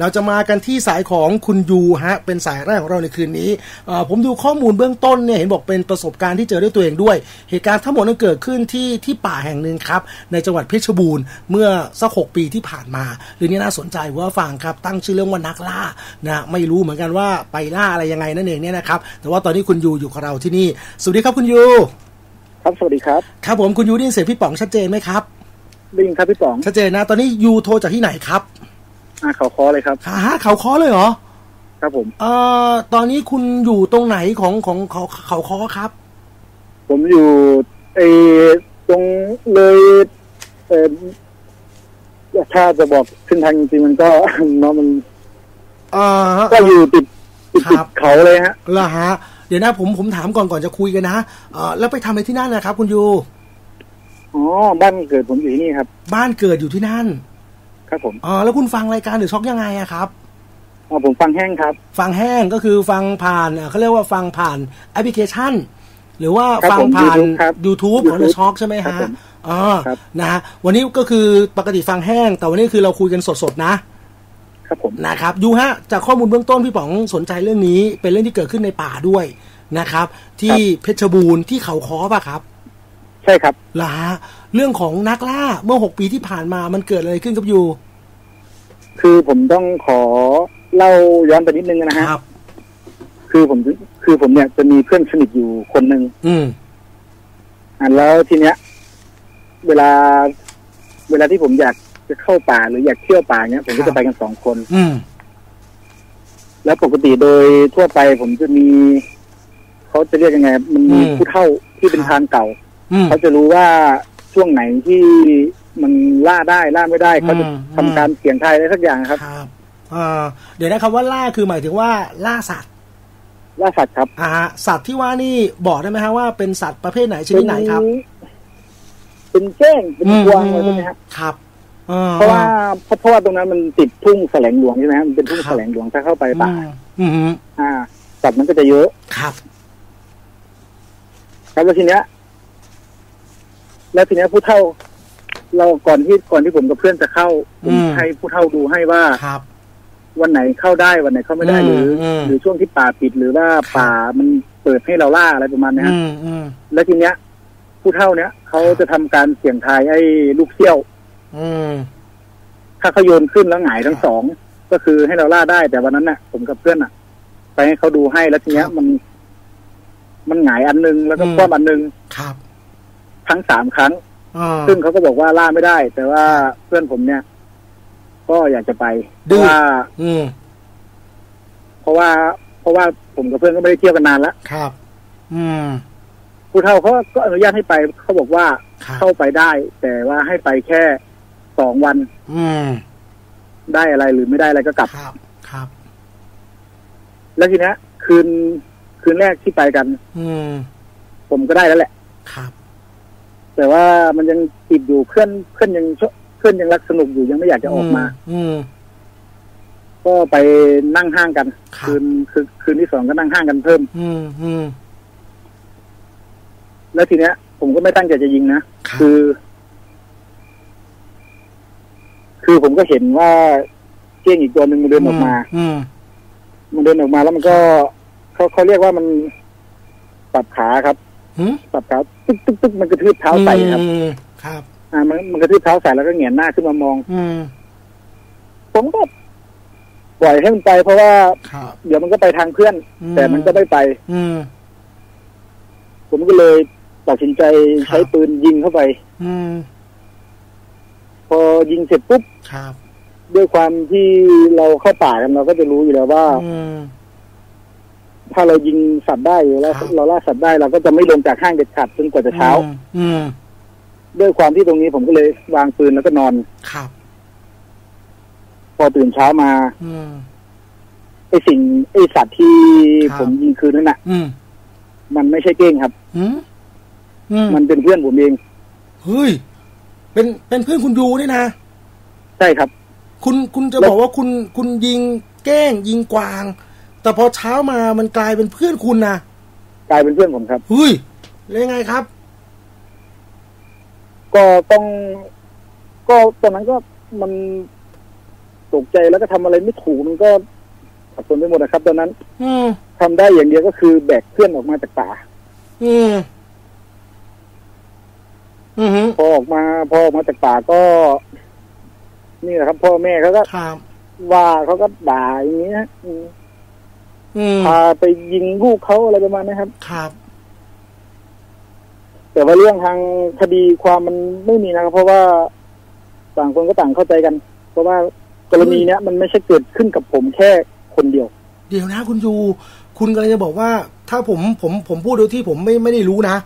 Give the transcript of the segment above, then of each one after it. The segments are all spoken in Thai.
เราจะมากันที่สายของคุณยูฮะเป็นสายแรกของเราในคืนนี้ผมดูข้อมูลเบื้องต้นเนี่ยเห็นบอกเป็นประสบการณ์ที่เจอด้วยตัวเองด้วย เหตุการณ์ทั้งหมดนั้นเกิดขึ้นที่ที่ป่าแห่งหนึ่งครับ ในจังหวัดเพชรบูรณ์เมื่อสักหปีที่ผ่านมาเรื่องนี้น่าสนใจว่าฟังครับตั้งชื่อเรื่องว่านักล่านะไม่รู้เหมือนกันว่าไปล่าอะไรยังไงนั่นเองเนี่ยนะครับแต่ว่าตอนนี้คุณยูอยู่กับเราที่นี่สวัสดีครับคุณยูครับสวัสดีครับครับผมคุณยูได้ยินเสียงพี่ป๋องชัดเจนไหมครับได้ยินครับพี่ป๋องชัดเจนนะตอนนี้ยูโทรจากที่ไหนครับ อ่าเขาคอเลยครับฮะเขาคอเลยเหรอ ครับผม เอ่อ ตอนนี้คุณอยู่ตรงไหนของของเขาเขาคอครับ ผมอยู่ไอตรงเลยเออถ้าจะบอกขึ้นทางจริงมันก็เนาะมันอ่าก็อยู่ติดติดเขาเลยฮะ ละฮะ เดี๋ยวนะผมผมถามก่อนก่อนจะคุยกันนะเออแล้วไปทำอะไรที่นั่นนะครับ คุณยู อ๋อ บ้านเกิดผมอยู่ที่นี่ครับ บ้านเกิดอยู่ที่นั่น ครับผมอ๋อแล้วคุณฟังรายการหรือช็อกยังไงอะครับอ๋อผมฟังแห้งครับ ฟังแห้งก็คือฟังผ่านเขาเรียกว่าฟังผ่านแอปพลิเคชัน หรือว่าฟังผ่าน YouTube ของเดอะช็อกใช่ไหมฮะอ๋อนะฮะวันนี้ก็คือปกติฟังแห้ง แต่วันนี้คือเราคุยกันสดๆนะครับผมนะครับยูฮะจากข้อมูลเบื้องต้นพี่ป๋องสนใจเรื่องนี้ เป็นเรื่องที่เกิดขึ้นในป่าด้วยนะครับ ที่เพชรบูรณ์ที่เขาค้อป่ะครับ ใช่ครับล่ะ เรื่องของนักล่าเมื่อหกปีที่ผ่านมามันเกิดอะไรขึ้นกับยูคือผมต้องขอเล่าย้อนไปนิดนึงนะฮะครับ คือผมคือผมเนี่ยจะมีเพื่อนสนิทอยู่คนหนึ่งอืมอ่าแล้วทีเนี้ย เวลา เวลาที่ผมอยากจะเข้าป่าหรืออยากเที่ยวป่าเนี้ยผมก็จะไปกันสองคน อืมแล้วปกติโดยทั่วไปผมจะมีเขาจะเรียกยังไง มันมีผู้เฒ่าที่เป็นทางเก่า เขาจะรู้ว่า ช่วงไหนที่มันล่าได้ล่าไม่ได้เขาจะทำการเสี่ยงทายอะไรสักอย่างครับครับเดี๋ยวนะครับว่าล่าคือหมายถึงว่าล่าสัตว์ล่าสัตว์ครับอ่าสัตว์ที่ว่านี่บอกได้ไหมฮะว่าเป็นสัตว์ประเภทไหนชนิดไหนครับ เป็นแจ้งเป็นกวางอะไรใช่ไหมครับครับเพราะว่าเพราะว่าตรงนั้นมันติดทุ่งแสลงหลวงใช่ไหมมันเป็นทุ่งแสลงหลวงถ้าเข้าไปป่าอืมอ่า สัตว์มันก็จะเยอะครับ ครับแล้วทีเนี้ย แล้วทีเนี้ยผู้เฒ่า เราก่อนที่ก่อนที่ผมกับเพื่อนจะเข้าผมให้ผู้เฒ่าดูให้ว่าครับวันไหนเข้าได้วันไหนเข้าไม่ได้หรือหรือช่วงที่ป่าปิดหรือว่าป่ามันเปิดให้เราล่าอะไรประมาณนี้ฮะแล้วทีเนี้ย ผู้เฒ่าเนี้ยเขาจะทำการเสี่ยงทายไอ้ลูกเซี่ยวถ้าเขาโยนขึ้นแล้วหงายทั้งสองก็คือให้เราล่าได้แต่วันนั้นน่ะ ผมกับเพื่อนอะ ไปให้เขาดูให้แล้วทีเนี้ยมัน มันหงายอันนึงแล้วก็คว่ำอันนึงครับ ทั้งสามครั้ง ซึ่งเขาก็บอกว่าล่าไม่ได้ แต่ว่าเพื่อนผมเนี่ย ก็อยากจะไปเพราะว่าอืมเพราะว่า เพราะว่าผมกับเพื่อนก็ไม่ได้เที่ยวกันนานแล้วครับ อืมผู้เฒ่าเขาก็อนุญาตให้ไปเขาบอกว่าเข้าไปได้ แต่ว่าให้ไปแค่สองวัน อืม ได้อะไรหรือไม่ได้อะไรก็กลับครับ ครับ แล้วทีนี้คืนคืนแรกที่ไปกัน อืม ผมก็ได้แล้วแหละ ครับ แต่ว่ามันยังติดอยู่เพื่อนเพื่อนยังเพื่อนยังรักสนุกอยู่ยังไม่อยากจะออกมา อืมก็ไปนั่งห้างกัน คืนคือคืนที่สองก็นั่งห้างกันเพิ่ม อืมอืมแล้วทีเนี้ย ผมก็ไม่ตั้งใจจะยิงนะคือ คือผมก็เห็นว่าเก้งอีกตัวหนึ่งมันเดินออกมา อืมมันเดินออกมาแล้วมันก็เขาเขาเรียกว่ามันปัดขาครับ ปัดขาตึ๊กตึ๊กตึ๊กมันกระทืบเท้าใส่ครับ ครับ อ่า มันมันกระทืบเท้าใส่แล้วก็เหงียนหน้าขึ้นมามอง อืมผมก็ปล่อยให้มันไปเพราะว่าเดี๋ยวมันก็ไปทางเพื่อน แต่มันก็ไม่ไป อืมผมก็เลยตัดสินใจใช้ปืนยิงเข้าไป อืมพอยิงเสร็จปุ๊บครับ ด้วยความที่เราเข้าป่ากันเราก็จะรู้อยู่แล้วว่า ถ้าเรายิงสัตว์ได้แล้วเราล่าสัตว์ได้เราก็จะไม่ลงจากห้างเด็ดขาดจนกว่าจะเช้าด้วยความที่ตรงนี้ผมก็เลยวางปืนแล้วก็นอนครับ พอตื่นเช้ามาไอสิ่งไอสัตว์ที่ผมยิงคืนนั้นน่ะมันไม่ใช่เก้งครับมันเป็นเพื่อนผมเองเฮ้ยเป็นเป็นเพื่อนคุณดูนี่นะใช่ครับ คุณคุณจะบอกว่าคุณคุณยิงเก้ง ยิงกวาง แต่พอเช้ามามันกลายเป็นเพื่อนคุณนะกลายเป็นเพื่อนผมครับเฮ้ยแล้วไงครับ ก็ต้อง ก็ตอนนั้นก็มันตกใจแล้วก็ทำอะไรไม่ถูกมันก็สับสนไปหมดนะครับ ตอนนั้น อืมทำได้อย่างเดียวก็คือแบกเพื่อนออกมาจากป่าอืมอืมพอออกมาพอออกมาจากป่าก็ นี่แหละครับ พ่อแม่เขาก็ครับว่าเขาก็ด่าอย่างนี้นะอืมอืม พาไปยิงลูกเขาอะไรประมาณนี้ครับ ครับ แต่ว่าเรื่องทางคดีความมันไม่มีนะครับ เพราะว่าต่างคนก็ต่างเข้าใจกัน เพราะว่ากรณีเนี้ยมันไม่ใช่เกิดขึ้นกับผมแค่คนเดียว เดี๋ยวนะคุณยูคุณกำลังจะบอกว่า ถ้าผมผมผมพูดโดยที่ผมไม่ไม่ได้รู้นะ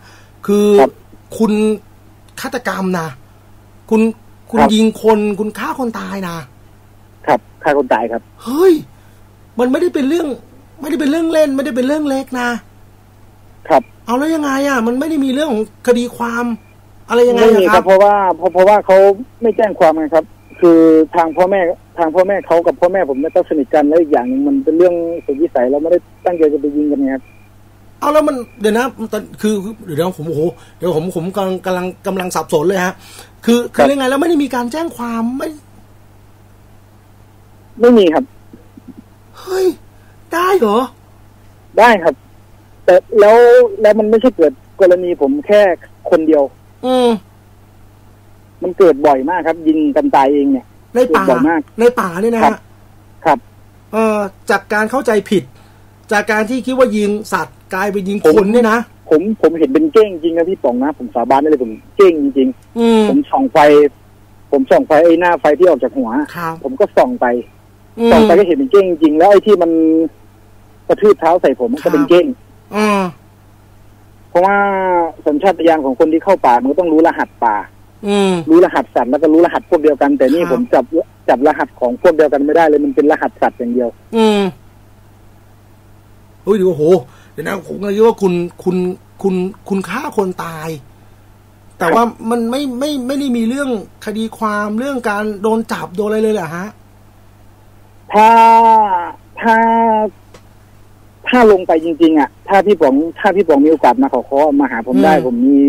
คือครับคุณฆาตกรรมนะคุณคุณครับยิงคนคุณฆ่าคนตายนะครับฆ่าคนตายครับ เฮ้ย มันไม่ได้เป็นเรื่อง ไม่ได้เป็นเรื่องเล่น ไม่ได้เป็นเรื่องเล็กนะ ครับ เอาแล้วยังไงอะ มันไม่ได้มีเรื่องของคดีความ อะไรยังไงไม่อะมีคครัรับ บ เพราะว่าเพราะเพราะว่าเขาไม่แจ้งความไงครับ คือทางพ่อแม่ทางพ่อแม่เขากับพ่อแม่ผมเนี่ยต้องสนิทกันแล้วอีกอย่างหนึ่งมันเป็นเรื่องสุดวิสัยเราไม่ได้ตั้งใจจะไปยิงกันไงครับ เอาแล้วมันเดี๋ยวนะตอนคือเดี๋ยวนะผมโอ้โหเดี๋ยวผมผมกำลังกำลังกำลังสับสนเลยฮะ คือคืครัอบ ยังไงแล้วไม่ได้มีการแจ้งความไม่ไม่มีครับ เฮ้ย ได้เหรอ ได้ครับ แต่แล้วแล้วมันไม่ใช่เกิดกรณีผมแค่คนเดียว อืมมันเกิดบ่อยมากครับ ยิงกันตายเองเนี่ยในป่าบ่อยมากในป่าเนี่ยนะครัฮะบครับ เอ่อจากการเข้าใจผิด จากการที่คิดว่ายิงสัตว์กลายเป็นยิงผมคนเนี่ยนะผมผมเห็นเป็นเก้งจริงนะพี่ป๋องนะ ผมสาบานได้เลยผมเก้งจริงอืมๆผมส่องไฟ ผมส่องไฟไอ้หน้าไฟที่ออกจากหัวครับผมก็ส่องไปอืมส่องไปก็เห็นเป็นเก้งจริงๆแล้วไอ้ที่มันก ระทืบเท้าใส่ผมมันครัก็บเป็นเก้งอ่าเพราะว่าสัญชาตญาณของคนที่เข้าป่ามันก็ต้องรู้รหัสป่าอืมรู้รหัสสัตว์แล้วก็รู้รหัสพวกเดียวกัน แต่นี่ครับผมจับจับรหัสของพวกเดียวกันไม่ได้เลยมันเป็นรหัสสัตว์อย่างเดียว อืมเฮ้ยเดี๋ยวโอ้โหเดี๋ยวนะผมก็เลยคิดว่าคุณคุณคุณคุณฆ่าคนตาย แต่ว่ามันไม่ไม่ไม่ได้มีเรื่องคดีความเรื่องการโดนจับโดนอะไรเลยเหรอฮะ ถ้าถ้าถ้า ลงไปจริง ๆ อะ ถ้าพี่ป๋องถ้าพี่ป๋องมีโอกาสมาขอขอมาหาผมได้ อืมผมมี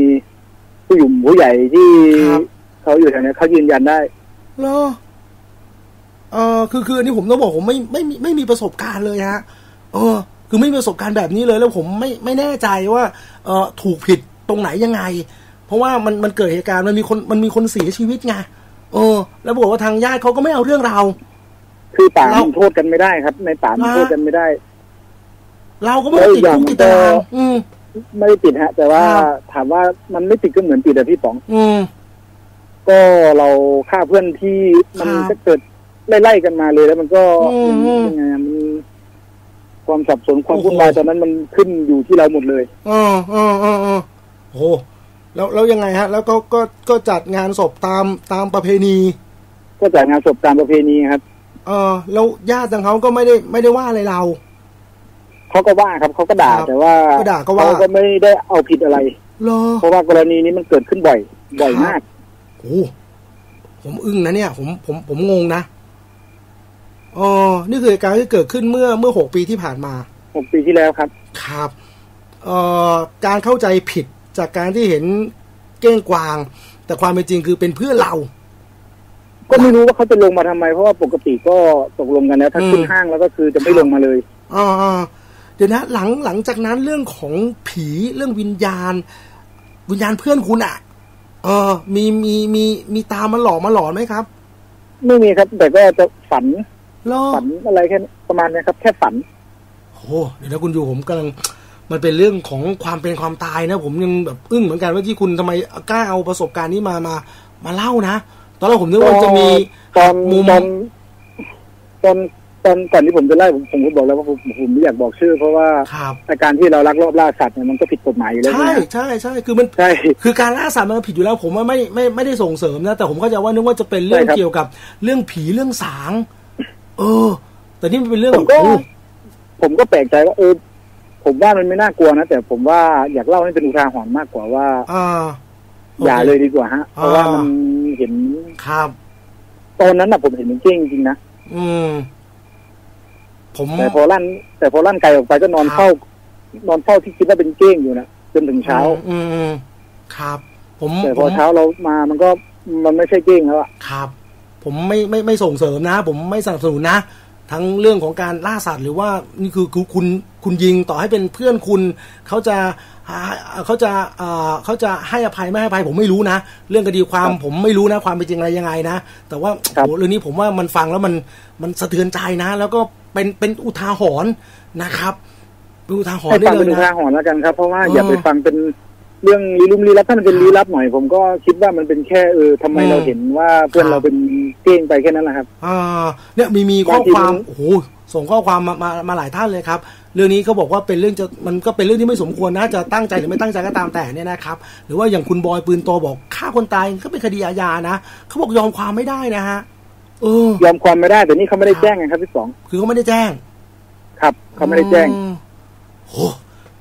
ผู้หยุ่มผู้ใหญ่ที่ครับ เขาอยู่แถวเนี้ยเขายืนยันได้ เหรอเออคือคืออันนี้ผมต้องบอกผมไม่ไม่ไม่ไม่มีประสบการณ์เลยฮะ เออ คือไม่มีประสบการณ์แบบนี้เลยแล้วผมไม่ไม่แน่ใจว่า เออถูกผิดตรงไหนยังไง เพราะว่ามันมันเกิดเหตุการณ์มันมีคนมันมีคนเสียชีวิตไงเออ แล้วบอกว่าทางญาติเขาก็ไม่เอาเรื่องเรา คือป่าเรามันโทษกันไม่ได้ครับ ในป่ามันอ่าโทษกันไม่ได้ เราก็ไม่ได้ติดคุกติดตารางอืมไม่ได้ติดฮะ แต่ว่าครับถามว่ามันไม่ติดก็เหมือนติดอะพี่ป๋อง อืมก็เราฆ่าเพื่อนที่มันครับก็เกิดไล่ๆกันมาเลยแล้วมันก็อืมอืมยังไงอะมันความสับสนความโอ้โหวุ่นวายตอนนั้นมันขึ้นอยู่ที่เราหมดเลยเออเออเออเออโหแล้วแล้วยังไงฮะ แล้วก็ก็ก็จัดงานศพตามตามประเพณี ก็จัดงานศพตามประเพณีครับ เออแล้วญาติทางเขาก็ไม่ได้ไม่ได้ว่าอะไรเรา เขาก็ว่าครับเขาก็ด่าครับแต่ว่าก็ด่าก็ว่าเขาก็ไม่ได้เอาผิดอะไรเหรอเพราะว่ากรณีนี้มันเกิดขึ้นบ่อย บ่อยมากโอ้ผมอึ้งนะเนี่ย ผมผมผมงงนะอ๋อนี่คือเหตุการณ์ที่เกิดขึ้นเมื่อเมื่อหกปีที่ผ่านมาหกปีที่แล้วครับ ครับเอ่อการเข้าใจผิดจากการที่เห็นเก้งกวาง แต่ความเป็นจริงคือเป็นเพื่อนเรา ก็ไม่รู้ว่าเขาจะลงมาทำไม เพราะว่าปกติก็ตกลงกันแล้วถ้าอืมขึ้นห้างแล้วก็คือจะไม่ลงมาเลยอ่าอ่า เดี๋ยวนะหลังหลังจากนั้นเรื่องของผีเรื่องวิญญาณ วิญญาณเพื่อนคุณอะเออ มีมีมีมีตามมาหลอกมาหลอนไหมครับ ไม่มีครับ แต่ก็จะฝันหรอฝันอะไรแค่ประมาณเนี้ยครับ แค่ฝันโอ้เดี๋ยวนะคุณอยู่ผมกำลังมันเป็นเรื่องของความเป็นความตายนะ ผมยังแบบอึ้งเหมือนกันว่าที่คุณทำไมกล้าเอาประสบการณ์นี้มามามาเล่านะ ตอนแรกผมนึกว่าจะมีตอนมุมตอน ตอนตอนก่อนที่ผมจะไล่ผมผมก็บอกแล้วว่าผมผมไม่อยากบอกชื่อ เพราะว่าครับอาการที่เราลักลอบล่าสัตว์เนี่ยมันก็ผิดกฎหมายอยู่แล้วใช่ไหมใช่ใช่คือมันใช่คือการล่าสัตว์มันผิดอยู่แล้ว ผมว่าไม่ไม่ไม่ได้ส่งเสริมนะแต่ผมเข้าใจว่านึกว่าจะเป็นเรื่องใช่ครับเกี่ยวกับเรื่องผีเรื่องสาง เออ แต่นี่มันเป็นเรื่องผมก็โอ้ผมก็แปลกใจว่าเออผมว่ามันไม่น่ากลัวนะแต่ผมว่าอยากเล่าให้เป็นอุทาหรณ์มากกว่าว่าอ่าอย่าเลยดีกว่าฮะ เพราะว่าอ่ามัมันเห็นครับ ตอนนั้นน่ะผมเห็นเป็นเก้งจริงๆนะอืม ผมแต่พอลั่นแต่พอลั่นไกลออกไปก็นอนครับเฝ้านอนเฝ้าที่คิดว่าเป็นเก้งอยู่นะจนถึงเช้า อืมอืมครับ ผมแต่พผอมเช้าเรามามันก็มันไม่ใช่เก้งแล้วอะครับ ผมไม่ไม่ไม่ส่งเสริมนะ ผมไม่สนับสนุนนะทั้งเรื่องของการล่าสัตว์หรือว่านี่คือคือคุณคุณยิงต่อให้เป็นเพื่อนคุณเขาจะเขาจะเขาจะให้อภัยไม่ให้อภัยผมไม่รู้นะ เรื่องคดีความผมไม่รู้นะความเป็นจริงอะไรยังไงนะ แต่ว่าโหเรื่องนี้ผมว่ามันฟังแล้วมันมันสะเทือนใจนะ แล้วก็ เป็นเป็นอุทาหรณ์นะครับเป็นอุทาหรณ์ได้เลยนะเป็นอุทาหรณ์แล้วกันครับ เพราะว่าอย่าไปฟังเป็นเรื่องลี้ลุมลี้ลับถ้ามันเป็นลี้ลับหน่อย ผมก็คิดว่ามันเป็นแค่เออทำไมเราเห็นว่าเพื่อนเราเป็นเก้งไปแค่นั้นแหละครับ อ่า เนี่ยมีมีข้อความโอ้โหส่งข้อความมามามาหลายท่านเลยครับ เรื่องนี้เขาบอกว่าเป็นเรื่องจะมันก็เป็นเรื่องที่ไม่สมควรนะจะตั้งใจหรือไม่ตั้งใจก็ตามแต่เนี่ยนะครับ หรือว่าอย่างคุณบอยปืนโตบอกฆ่าคนตายก็เป็นคดีอาญานะเขาบอกยอมความไม่ได้นะฮะเออ ยอมความไม่ได้แต่นี่เขาไม่ได้แจ้งไงครับพี่สองคือเขาไม่ได้แจ้ง ครับเขาไม่ได้แจ้งโอ้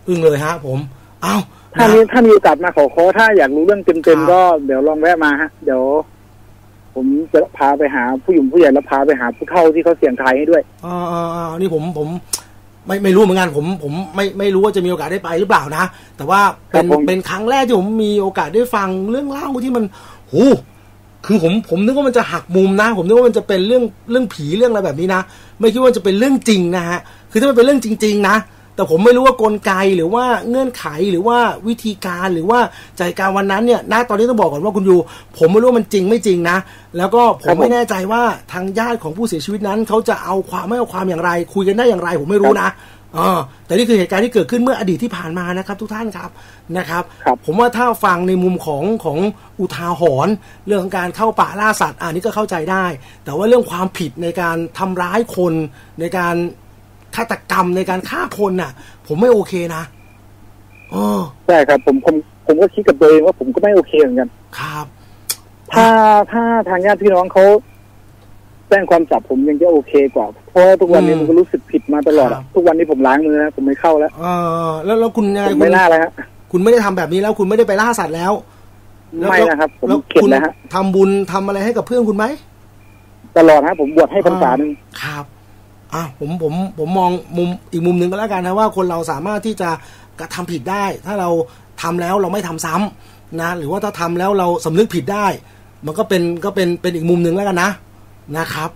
อึ้งเลยฮะ ผม เอ้าถ้ามีถ้ามีโอกาสมาขอขอถ้าอยากรู้เรื่องเต็มๆก็เดี๋ยวลองแวะมาฮะ เดี๋ยว ผมจะพาไปหาผู้หญิงผู้ใหญ่แล้วพาไปหาผู้เฒ่าที่เขาเสี่ยงทายให้ด้วยอ๋ออ๋อนี่ผมผม ไม่ไม่รู้เหมือนกันผมผมไม่ไม่รู้ว่าจะมีโอกาสได้ไปหรือเปล่านะแต่ว่าเป็นเป็นครั้งแรกที่ผมมีโอกาสได้ฟังเรื่องเล่าที่มันโอ้ คือผมผมนึกว่ามันจะหักมุมนะ ผมนึกว่ามันจะเป็นเรื่องเรื่องผีเรื่องอะไรแบบนี้นะ ไม่คิดว่าจะเป็นเรื่องจริงนะฮะคือถ้ามันเป็นเรื่องจริง ๆ นะ แต่ผมไม่รู้ว่ากลไกหรือว่าเงื่อนไขหรือว่าวิธีการหรือว่าใจการวันนั้นเนี่ยณตอนนี้ต้องบอกก่อนว่าคุณยูผมไม่รู้ว่ามันจริงไม่จริงนะแล้วก็ผมไม่แน่ใจว่าทางญาติของผู้เสียชีวิตนั้นเขาจะเอาความไม่เอาความอย่างไร คุยกันได้อย่างไร ผมไม่รู้นะ อ๋อแต่นี่คือเหตุการณ์ที่เกิดขึ้นเมื่ออดีตที่ผ่านมานะครับ ทุกท่านครับนะครับรบผมว่าถ้าฟังในมุมของของอุทาหรณ์เรื่องของการเข้าป่าล่าสัตว์อันนี้ก็เข้าใจได้ แต่ว่าเรื่องความผิดในการทำร้ายคนในการฆาตกรรมในการฆ่าคนน่ะ ผมไม่โอเคนะออใช่ครับ ผมผมผมก็คิดกับตัวเองว่าผมก็ไม่โอเคเหมือนกัน ครับ ถ้าถ้าทางญาติพี่น้องเขาแจ้งความจับผมยังจะโอเคกว่า เพราะทุกวันนี้ผมก็รู้สึกผิดมาตลอด ทุกวันนี้ผมล้างมือนะผมไม่เข้าแล้วเออแล้วแล้วคุณยังไงไม่ล่าแล้วฮะคุณไม่ได้ทำแบบนี้แล้วคุณไม่ได้ไปล่าสัตว์แล้วไม่นะครับผมเข็ดนะฮะทำบุญทำอะไรให้กับเพื่อนคุณไหมตลอดฮะผมบวชให้พรรษาหนึ่งครับอะผมผมผมมองมุมอีกมุมหนึ่งก็แล้วกันนะว่าคนเราสามารถที่จะกระทำผิดได้ ถ้าเราทำแล้วเราไม่ทำซ้ำนะ หรือว่าถ้าทำแล้วเราสำนึกผิดได้ มันก็เป็นก็เป็นเป็นอีกมุมหนึ่งแล้วกันนะ นะครับ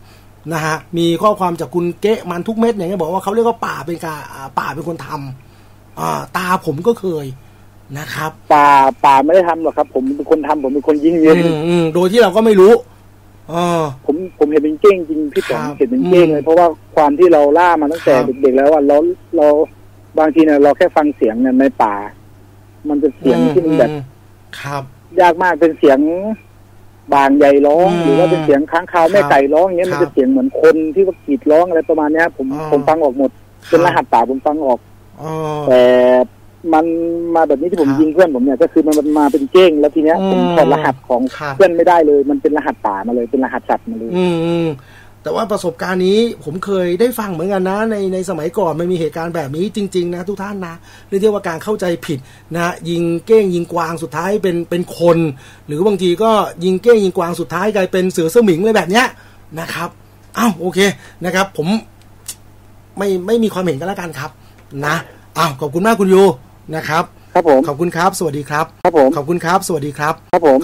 นะฮะมีข้อความจากคุณเกะมันทุกเม็ดอย่างเงี้ยบอกว่าเขาเรียกว่าป่าเป็นกาป่าเป็นคนทำอ่าตาผมก็เคยนะครับ ป่าป่าไม่ได้ทำหรอกครับ ผมเป็นคนทำผมเป็นคนยิงเงินโดยที่เราก็ไม่รู้ผมผมเห็นเป็นเก้งจริงพี่ผมเห็นเป็นเก้งเลยเพราะว่าความที่เราล่ามาตั้งแต่เด็กๆแล้วอะเราเราบางทีเนี่ยเราแค่ฟังเสียงเนี่ยในป่า มันจะเสียงที่มันแบบครับ ยากมากเป็นเสียง บางใหญ่ร้อง หรือว่าเป็นเสียงค้างคาวแม่ไก่ร้องอย่างเงี้ยมันจะเสียงเหมือนคนที่ว่ากรีดร้องอะไรประมาณเนี้ย ผมผมฟังออกหมดเป็นรหัสป่าผมฟังออกแต่มันมาแบบนี้ที่ผมยิงเพื่อนผมเนี่ยก็คือมันมาเป็นเก้งแล้วทีเนี้ยผมถอดรหัสของเพื่อนไม่ได้เลย มันเป็นรหัสป่ามาเลยเป็นรหัสสัตว์มาเลยอืม แต่ว่าประสบการณ์นี้ผมเคยได้ฟังเหมือนกันนะในในสมัยก่อนมันมีเหตุการณ์แบบนี้จริง ๆ นะทุกท่านนะเรียกว่าการเข้าใจผิดนะยิงเก้งยิงกวางสุดท้ายเป็นเป็นคน หรือบางทีก็ยิงเก้งยิงกวางสุดท้ายกลายเป็นเสือสมิงเลยแบบเนี้ยนะครับอ้าวโอเคนะครับ ผมไม่ไม่มีความเห็นกันแล้วกันครับนะอ้าวขอบคุณมากคุณยูนะครับ ครับผมขอบคุณครับ สวัสดีครับ ครับผมขอบคุณครับ สวัสดีครับ ครับผม